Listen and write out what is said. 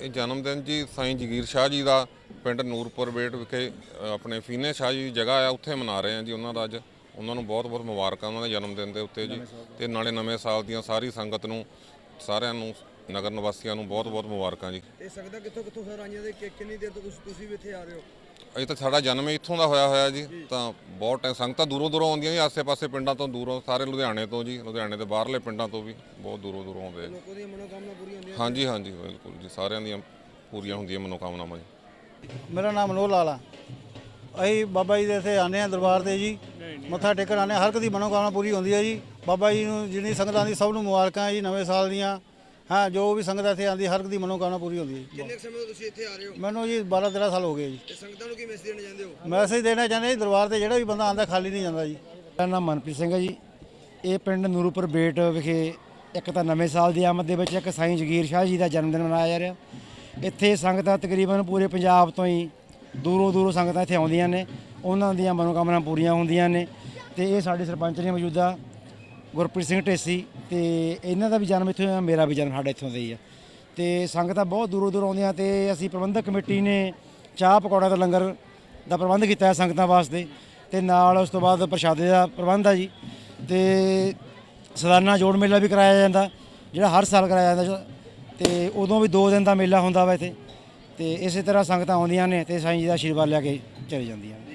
ਇਹ ਜਨਮ ਦਿਨ ਜੀ, ਸਾਈਂ ਜਗੀਰ ਸ਼ਾਹ ਜੀ ਦਾ, ਪਿੰਡ ਨੂਰਪੁਰ ਬੇਟ ਵਿਖੇ ਆਪਣੇ ਫੀਨੇ ਸ਼ਾਹ ਜੀ ਦੀ ਜਗ੍ਹਾ ਆ, ਉੱਥੇ ਮਨਾ ਰਹੇ ਆ ਜੀ ਉਹਨਾਂ ਦਾ ਅੱਜ। ਉਹਨਾਂ ਨੂੰ ਬਹੁਤ-ਬਹੁਤ ਮੁਬਾਰਕਾਂ ਉਹਨਾਂ ਦੇ ਜਨਮ ਦਿਨ ਦੇ ਉੱਤੇ ਜੀ। ਤੇ ਨਾਲੇ ਨਵੇਂ ਸਾਲ ਦੀਆਂ ਸਾਰੀ ਸੰਗਤ ਨੂੰ, ਸਾਰਿਆਂ ਨੂੰ, ਨਗਰ ਨਿਵਾਸੀਆਂ ਨੂੰ ਬਹੁਤ-ਬਹੁਤ ਮੁਬਾਰਕਾਂ ਜੀ। ਇਹ ਸਕਦਾ ਕਿੱਥੋਂ ਕਿੱਥੋਂ ਸਰ ਆਈਆਂ ਦੇ, ਕਿ, ਕਿੰਨੀ ਦੇਰ ਤੋਂ ਤੁਸੀਂ ਤੁਸੀਂ ਵੀ ਇੱਥੇ ਆ ਰਹੇ ਹੋ? ਇਹ ਤਾਂ ਸਾਡਾ ਜਨਮ ਹੀ ਇੱਥੋਂ ਦਾ ਹੋਇਆ ਹੋਇਆ ਜੀ। ਤਾਂ ਬਹੁਤ ਟਾਈਮ ਸੰਗਤਾਂ ਦੂਰੋਂ ਦੂਰੋਂ ਆਉਂਦੀਆਂ ਜੀ ਆਸੇ-ਪਾਸੇ ਪਿੰਡਾਂ ਤੋਂ ਦੂਰੋਂ ਸਾਰੇ ਲੁਧਿਆਣੇ ਤੋਂ ਜੀ ਲੁਧਿਆਣੇ ਦੇ ਬਾਹਰਲੇ ਪਿੰਡਾਂ ਤੋਂ ਵੀ ਬਹੁਤ ਦੂਰੋਂ ਦੂਰੋਂ ਆਉਂਦੇ ਆ ਜੀ। ਲੋਕਾਂ ਦੀਆਂ ਮਨੋਕਾਮਨਾ ਪੂਰੀਆਂ ਹੁੰਦੀਆਂ ਹਾਂਜੀ ਹਾਂਜੀ ਬਿਲਕੁਲ ਜੀ ਸਾਰਿਆਂ ਦੀਆਂ ਪੂਰੀਆਂ ਹੁੰਦੀਆਂ ਮਨੋਕਾਮਨਾਵਾਂ ਜੀ। ਮੇਰਾ ਨਾਮ ਮਨੋਹ ਲਾਲ ਆ। ਅਸੀਂ ਬਾਬਾ ਜੀ ਦੇ ਇੱਥੇ ਆਨੇ ਆ ਦਰਬਾਰ ਤੇ ਜੀ। ਮੱਥਾ ਟੇਕਣ ਆਨੇ ਹਰ ਇੱਕ ਦੀ ਮਨੋਕਾਮਨਾ ਪੂਰੀ ਹੁੰਦੀ ਹੈ ਜੀ। ਬਾਬਾ ਜੀ ਨੂੰ ਜਿੰਨੀ ਸੰਗਤਾਂ ਦੀ ਸਭ ਨੂੰ ਮੁਬਾਰਕਾਂ ਜੀ ਨਵੇਂ ਸਾਲ ਦੀਆਂ। ਹਾਂ ਜੋ ਵੀ ਸੰਗਤ ਇੱਥੇ ਆਂਦੀ ਹਰ ਇੱਕ ਦੀ ਮਨੋਕਾਮਨਾ ਪੂਰੀ ਹੁੰਦੀ ਹੈ ਜੀ। ਕਿੰਨੇ ਕੁ ਸਮੇਂ ਤੋਂ ਤੁਸੀਂ ਇੱਥੇ ਆ ਰਹੇ ਹੋ? ਮੈਨੂੰ ਜੀ 12 13 ਸਾਲ ਹੋ ਗਏ ਜੀ। ਤੇ ਸੰਗਤਾਂ ਨੂੰ ਕੀ ਮੈਸੇਜ ਦੇਣਾ ਚਾਹੁੰਦੇ ਹੋ? ਮੈਸੇਜ ਦੇਣਾ ਚਾਹੁੰਦੇ ਜੀ ਦਰਬਾਰ ਤੇ ਜਿਹੜਾ ਵੀ ਬੰਦਾ ਆਂਦਾ ਖਾਲੀ ਨਹੀਂ ਜਾਂਦਾ ਜੀ। ਮੇਰਾ ਨਾਮ ਮਨਪ੍ਰੀਤ ਸਿੰਘ ਹੈ ਜੀ। ਇਹ ਪਿੰਡ ਨੂਰੂਪੁਰ ਬੇਟ ਵਿਖੇ ਇੱਕ ਤਾਂ ਨਵੇਂ ਸਾਲ ਦੀ ਆਮਦ ਦੇ ਵਿੱਚ ਇੱਕ ਸਾਈਂ ਜਗੀਰ ਸ਼ਾਹ ਜੀ ਦਾ ਜਨਮ ਦਿਨ ਮਨਾਇਆ ਜਾ ਰਿਹਾ। ਇੱਥੇ ਸੰਗਤਾਂ ਤਕਰੀਬਨ ਪੂਰੇ ਪੰਜਾਬ ਤੋਂ ਹੀ ਦੂਰੋਂ ਦੂਰੋਂ ਸੰਗਤਾਂ ਇੱਥੇ ਆਉਂਦੀਆਂ ਨੇ। ਉਹਨਾਂ ਦੀਆਂ ਮਨੋਕਾਮਨਾ ਪੂਰੀਆਂ ਹੁੰਦੀਆਂ ਨੇ। ਤੇ ਇਹ ਸਾਡੇ ਸਰਪੰਚ ਨੇ ਮੌਜੂਦਾ ਗੁਰਪ੍ਰੀਤ ਸਿੰਘ ਢੇਸੀ ਤੇ ਇਹਨਾਂ ਦਾ ਵੀ ਜਨਮ ਇੱਥੋਂ ਹੋਇਆ, ਮੇਰਾ ਵੀ ਜਨਮ ਸਾਡਾ ਇੱਥੋਂ ਦਾ ਹੀ ਆ। ਤੇ ਸੰਗਤਾਂ ਬਹੁਤ ਦੂਰੋਂ ਦੂਰੋਂ ਆਉਂਦੀਆਂ ਤੇ ਅਸੀਂ ਪ੍ਰਬੰਧਕ ਕਮੇਟੀ ਨੇ ਚਾਹ ਪਕੌੜਾ ਦਾ ਲੰਗਰ ਦਾ ਪ੍ਰਬੰਧ ਕੀਤਾ ਹੈ ਸੰਗਤਾਂ ਵਾਸਤੇ ਤੇ ਨਾਲ ਉਸ ਤੋਂ ਬਾਅਦ ਪ੍ਰਸ਼ਾਦੇ ਦਾ ਪ੍ਰਬੰਧ ਆ ਜੀ ਤੇ ਸਦਾਨਾ ਜੋੜ ਮੇਲਾ ਵੀ ਕਰਾਇਆ ਜਾਂਦਾ, ਜਿਹੜਾ ਹਰ ਸਾਲ ਕਰਾਇਆ ਜਾਂਦਾ ਤੇ ਉਦੋਂ ਵੀ 2 ਦਿਨ ਦਾ ਮੇਲਾ ਹੁੰਦਾ ਵਾ ਇੱਥੇ ਤੇ ਇਸੇ ਤਰ੍ਹਾਂ ਸੰਗਤਾਂ ਆਉਂਦੀਆਂ ਨੇ ਤੇ ਸਾਈਂ ਜੀ ਦਾ ਆਸ਼ੀਰਵਾਦ ਲੈ ਕੇ ਚਲੇ ਜਾਂਦੀਆਂ ਨੇ।